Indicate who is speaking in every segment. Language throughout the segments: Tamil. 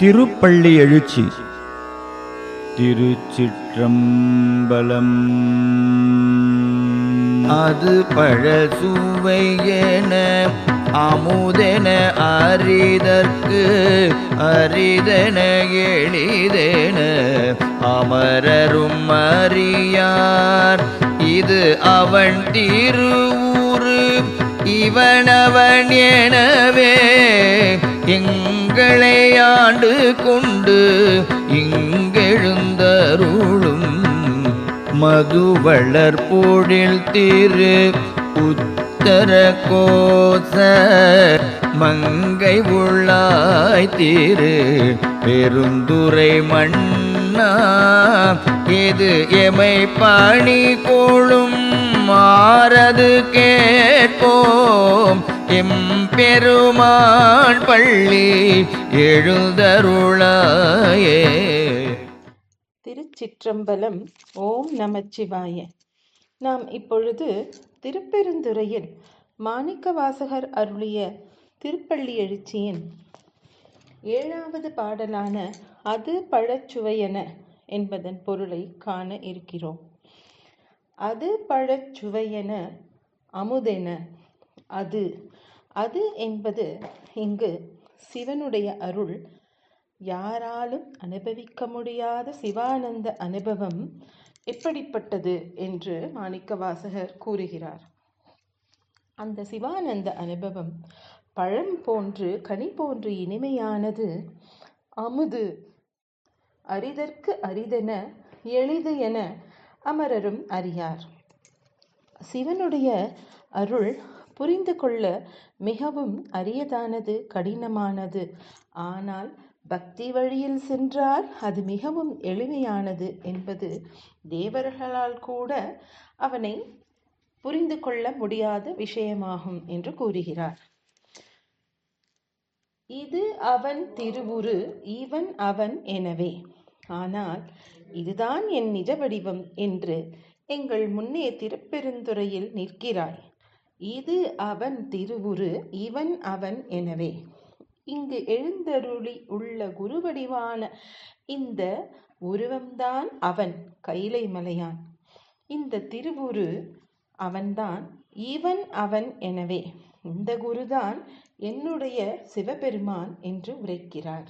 Speaker 1: திருப்பள்ளி எழுச்சி. திருச்சிற்றம்பலம்.
Speaker 2: அது பழசுவையென அமுதென அரிதற்கு அரிதென எளிதென அமரரும் அறியார். இது அவன் திருவுரு இவனவன் எனவே எங்களை ஆண்டு கொண்டு இங்கெழுந்தருளும் மதுவளர் பொழில் திரு உத்தர கோச மங்கை உள்ளாய் திரு. பெருந்துரை மன்னா இது எமை பணி கோளும் மாறது கேட்போம் எம்பெருமான் பள்ளி எழுதருளாயே.
Speaker 3: திருச்சிற்றம்பலம் ஓம் நமச்சிவாய. நாம் இப்பொழுது திருப்பெருந்துறையில் மாணிக்கவாசகர் அருளிய திருப்பள்ளி எழுச்சியின் ஏழாவது பாடலான அது பழச்சுவையென என்பதன் பொருளை காண இருக்கிறோம். அது பழச்சுவையென அமுதென அது. அது என்பது இங்கு சிவனுடைய அருள். யாராலும் அனுபவிக்க முடியாத சிவானந்த அனுபவம் எப்படிப்பட்டது என்று மாணிக்கவாசகர் கூறுகிறார். அந்த சிவானந்த அனுபவம் பழம் போன்று கனி போன்று இனிமையானது அமுது அரிதற்கு அரிதென எளிது என அமரரும் அறியார். சிவனுடைய அருள் புரிந்து கொள்ள மிகவும் அரியதானது கடினமானது. ஆனால் பக்தி வழியில் சென்றால் அது மிகவும் எளிமையானது என்பது தேவர்களால் கூட அவனை புரிந்து கொள்ள முடியாத விஷயமாகும் என்று கூறுகிறார். இது அவன் திருவுரு இவன் அவன் எனவே. ஆனால் இதுதான் என் நிஜ வடிவம் என்று எங்கள் முன்னே திருப்பெருந்துறையில் நிற்கிறாய். இது அவன் திருவுரு இவன் அவன் எனவே. இங்கு எழுந்தருளி உள்ள குருவடிவான இந்த உருவம்தான் அவன் கைலை மலையான். இந்த திருவுரு அவன்தான் இவன் அவன் எனவே. இந்த குருதான் என்னுடைய சிவபெருமான் என்று உரைக்கிறார்.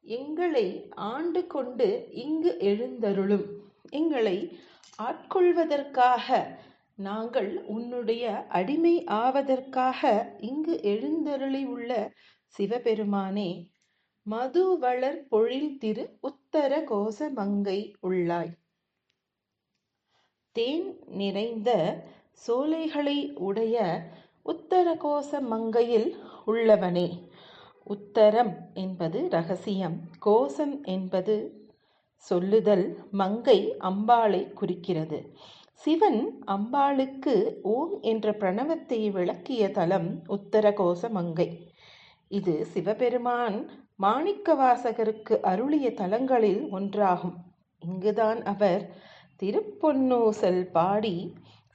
Speaker 3: எங்களை ஆண்டு கொண்டு இங்கு எழுந்தருளும். எங்களை ஆட்கொள்வதற்காக நாங்கள் உன்னுடைய அடிமை ஆவதற்காக இங்கு எழுந்தருளியுள்ள சிவபெருமானே மதுவளர் பொழில் திரு உத்தர கோச மங்கை உள்ளாய். தேன் நிறைந்த சோலைகளை உடைய உத்தரகோச மங்கையில் உள்ளவனே. உத்தரம் என்பது ரகசியம் கோசம் என்பது சொல்லுதல் மங்கை அம்பாளை குறிக்கிறது. சிவன் அம்பாளுக்கு ஓம் என்ற பிரணவத்தை விளக்கிய தலம் உத்தரகோச மங்கை. இது சிவபெருமான் மாணிக்கவாசகருக்கு அருளிய தலங்களில் ஒன்றாகும். இங்குதான் அவர் திருப்பொன்னூசல் பாடி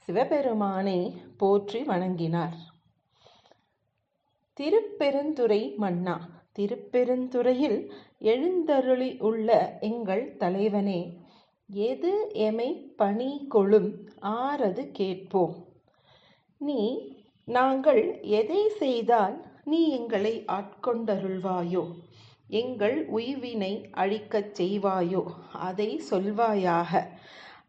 Speaker 3: சிவபெருமானை போற்றி வணங்கினார். திருப்பெருந்துறை மன்னா திருப்பெருந்துறையில் எழுந்தருளி உள்ள எங்கள் தலைவனே எது எமை பணி கொளும் ஆறது கேட்போம். நீ நாங்கள் எதை செய்தால் நீ எங்களை ஆட்கொண்டருள்வாயோ? எங்கள் உய்வினை அழிக்கச் செய்வாயோ? அதை சொல்வாயாக.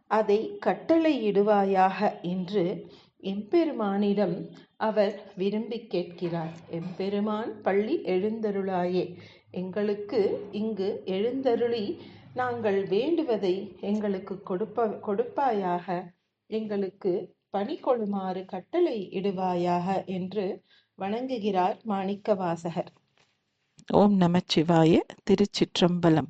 Speaker 3: அதை கட்டளையிடுவாயாக என்று எம்பெருமானிடம் அவர் விரும்பி கேட்கிறார். எம்பெருமான் பள்ளி எழுந்தருளாயே. எங்களுக்கு இங்கு எழுந்தருளி நாங்கள் வேண்டுவதை எங்களுக்கு கொடுப்ப கொடுப்பாயாக எங்களுக்கு பணி கொள்ளுமாறு கட்டளை இடுவாயாக என்று வணங்குகிறார் மாணிக்க வாசகர் ஓம் நமச்சிவாய திருச்சிற்றம்பலம்.